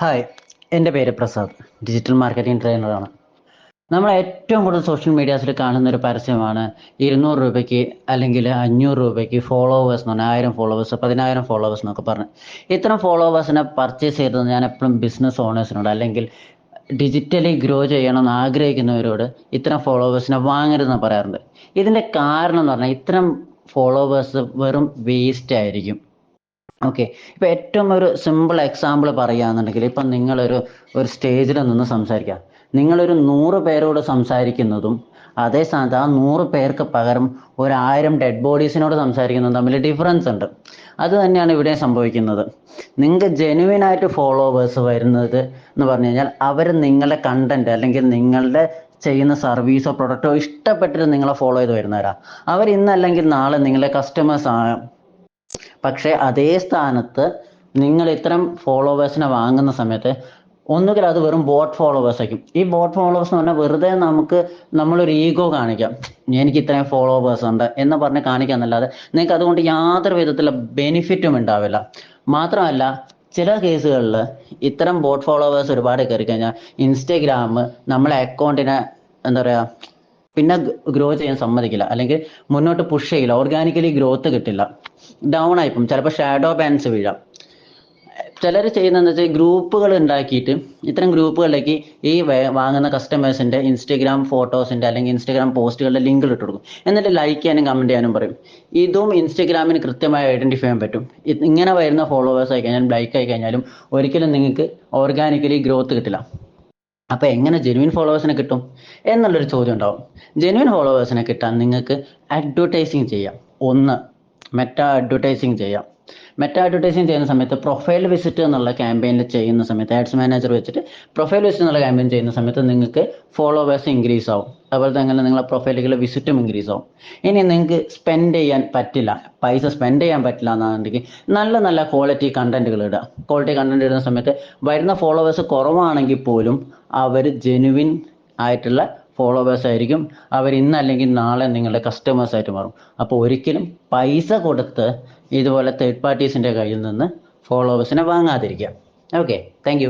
Hi എന്റെ പേര് Prasad. Digital marketing ട്രെയിനറാണ് നമ്മൾ ഏറ്റവും കൂടുതൽ സോഷ്യൽ മീഡിയാസിൽ കാണുന്ന ഒരു പരസ്യമാണ് ഇരുന്നൂറ് രൂപയ്ക്ക് അല്ലെങ്കിൽ അഞ്ഞൂറ് രൂപയ്ക്ക് ഫോളോവേഴ്സ് എന്ന് പറഞ്ഞാൽ ആയിരം ഫോളോവേഴ്സ് പതിനായിരം ഫോളോവേഴ്സ് എന്നൊക്കെ പറഞ്ഞ്. ഇത്തരം ഫോളോവേഴ്സിനെ പർച്ചേസ് ചെയ്തത് ഞാൻ എപ്പോഴും ബിസിനസ് ഓണേഴ്സിനോട് അല്ലെങ്കിൽ ഡിജിറ്റലി ഗ്രോ ചെയ്യണമെന്ന് ആഗ്രഹിക്കുന്നവരോട് ഇത്തരം ഫോളോവേഴ്സിനെ വാങ്ങരുതെന്ന് പറയാറുണ്ട്. ഇതിന്റെ കാരണം എന്ന് പറഞ്ഞാൽ ഇത്തരം ഫോളോവേഴ്സ് വെറും വേസ്റ്റ് ആയിരിക്കും. ഓക്കെ ഇപ്പൊ ഏറ്റവും ഒരു സിമ്പിൾ എക്സാമ്പിൾ പറയുകയാണെന്നുണ്ടെങ്കിൽ ഇപ്പൊ നിങ്ങളൊരു ഒരു സ്റ്റേജിൽ നിന്ന് സംസാരിക്കുക നിങ്ങളൊരു നൂറ് പേരോട് സംസാരിക്കുന്നതും അതേ സ്ഥാനത്ത് ആ നൂറ് പേർക്ക് പകരം ഒരായിരം ഡെഡ് ബോഡീസിനോട് സംസാരിക്കുന്നതും തമ്മിൽ ഡിഫറൻസ് ഉണ്ട്. അത് തന്നെയാണ് ഇവിടെ സംഭവിക്കുന്നത്. നിങ്ങൾക്ക് ജെനുവിൻ ആയിട്ട് ഫോളോവേഴ്സ് വരുന്നത് എന്ന് പറഞ്ഞു കഴിഞ്ഞാൽ അവർ നിങ്ങളുടെ കണ്ടന്റ് അല്ലെങ്കിൽ നിങ്ങളുടെ ചെയ്യുന്ന സർവീസോ പ്രൊഡക്റ്റോ ഇഷ്ടപ്പെട്ടിട്ട് നിങ്ങളെ ഫോളോ ചെയ്ത് വരുന്നവരാ. അവർ ഇന്നല്ലെങ്കിൽ നാളെ നിങ്ങളെ കസ്റ്റമേഴ്സ് ആണ് പക്ഷെ അതേ സ്ഥാനത്ത് നിങ്ങൾ ഇത്തരം ഫോളോവേഴ്സിനെ വാങ്ങുന്ന സമയത്ത് ഒന്നുകിൽ അത് വെറും ബോട്ട് ഫോളോവേഴ്സ് ആയിരിക്കും. ഈ ബോട്ട് ഫോളോവേഴ്സ് എന്ന് പറഞ്ഞാൽ വെറുതെ നമുക്ക് നമ്മളൊരു ഈഗോ കാണിക്കാം. എനിക്ക് ഇത്രയും ഫോളോവേഴ്സ് ഉണ്ട് എന്ന് പറഞ്ഞ് കാണിക്കാന്നല്ലാതെ നിങ്ങൾക്ക് അതുകൊണ്ട് യാതൊരു വിധത്തിലുള്ള ബെനിഫിറ്റും ഉണ്ടാവില്ല. മാത്രമല്ല ചില കേസുകളിൽ ഇത്തരം ബോട്ട് ഫോളോവേഴ്സ് ഒരുപാട് കയറി കഴിഞ്ഞാൽ ഇൻസ്റ്റഗ്രാം നമ്മളെ അക്കൗണ്ടിനെ എന്താ പറയുക പിന്നെ ഗ്രോ ചെയ്യാൻ സമ്മതിക്കില്ല. അല്ലെങ്കിൽ മുന്നോട്ട് പുഷ് ചെയ്യില്ല. ഓർഗാനിക്കലി ഗ്രോത്ത് കിട്ടില്ല. ഡൗൺ ആയിപ്പം ചിലപ്പോൾ ഷാഡോ ബാൻസ് വീഴാം. ചിലർ ചെയ്യുന്നതെന്ന് വെച്ചാൽ ഗ്രൂപ്പുകൾ ഉണ്ടാക്കിയിട്ട് ഇത്തരം ഗ്രൂപ്പുകളിലേക്ക് ഈ വാങ്ങുന്ന കസ്റ്റമേഴ്സിന്റെ ഇൻസ്റ്റഗ്രാം ഫോട്ടോസിന്റെ അല്ലെങ്കിൽ ഇൻസ്റ്റഗ്രാം പോസ്റ്റുകളുടെ ലിങ്കുകൾ ഇട്ട് കൊടുക്കും. എന്നിട്ട് ലൈക്ക് ചെയ്യാനും കമന്റ് ചെയ്യാനും പറയും. ഇതും ഇൻസ്റ്റഗ്രാമിന് കൃത്യമായി ഐഡന്റിഫൈ ചെയ്യാൻ പറ്റും. ഇങ്ങനെ വരുന്ന ഫോളോവേഴ്സ് ആയി കഴിഞ്ഞാലും ലൈക്ക് ആയി കഴിഞ്ഞാലും ഒരിക്കലും നിങ്ങൾക്ക് ഓർഗാനിക്കലി ഗ്രോത്ത് കിട്ടില്ല. അപ്പൊ എങ്ങനെ ജെനുവിൻ ഫോളോവേഴ്സിനെ കിട്ടും എന്നുള്ളൊരു ചോദ്യം ഉണ്ടാവും ജെനുവിൻ ഫോളോവേഴ്സിനെ കിട്ടാൻ നിങ്ങൾക്ക് അഡ്വർടൈസിങ് ചെയ്യാം. ഒന്ന് മെറ്റ അഡ്വർടൈസിങ് ചെയ്യാം. മെറ്റ അഡ്വർടൈസിങ് ചെയ്യുന്ന സമയത്ത് പ്രൊഫൈൽ വിസിറ്റ് എന്നുള്ള ക്യാമ്പയിനിൽ ചെയ്യുന്ന സമയത്ത് ആഡ്സ് മാനേജർ വെച്ചിട്ട് പ്രൊഫൈൽ വിസിറ്റ് എന്നുള്ള ക്യാമ്പയിൻ ചെയ്യുന്ന സമയത്ത് നിങ്ങൾക്ക് ഫോളോവേഴ്സ് ഇൻക്രീസ് ആവും. അതുപോലെ തന്നെ നിങ്ങളെ പ്രൊഫൈലുകളിലെ വിസിറ്റും ഇൻക്രീസ് ആവും. ഇനി നിങ്ങൾക്ക് സ്പെൻഡ് ചെയ്യാൻ പറ്റില്ല. പൈസ സ്പെൻഡ് ചെയ്യാൻ പറ്റില്ല എന്നാണെങ്കിൽ നല്ല നല്ല ക്വാളിറ്റി കണ്ടന്റുകൾ ഇടുക. ക്വാളിറ്റി കണ്ടന്റ് ഇടുന്ന സമയത്ത് വരുന്ന ഫോളോവേഴ്സ് കുറവാണെങ്കിൽ പോലും അവർ ജെനുവിൻ ആയിട്ടുള്ള ഫോളോവേഴ്സ് ആയിരിക്കും. അവർ ഇന്ന് അല്ലെങ്കിൽ നാളെ നിങ്ങളുടെ കസ്റ്റമേഴ്സ് ആയിട്ട് മാറും. അപ്പോൾ ഒരിക്കലും പൈസ കൊടുത്ത് ഇതുപോലെ തേർഡ് പാർട്ടീസിന്റെ കയ്യിൽ നിന്ന് ഫോളോവേഴ്സിനെ വാങ്ങാതിരിക്കുക. Okay thank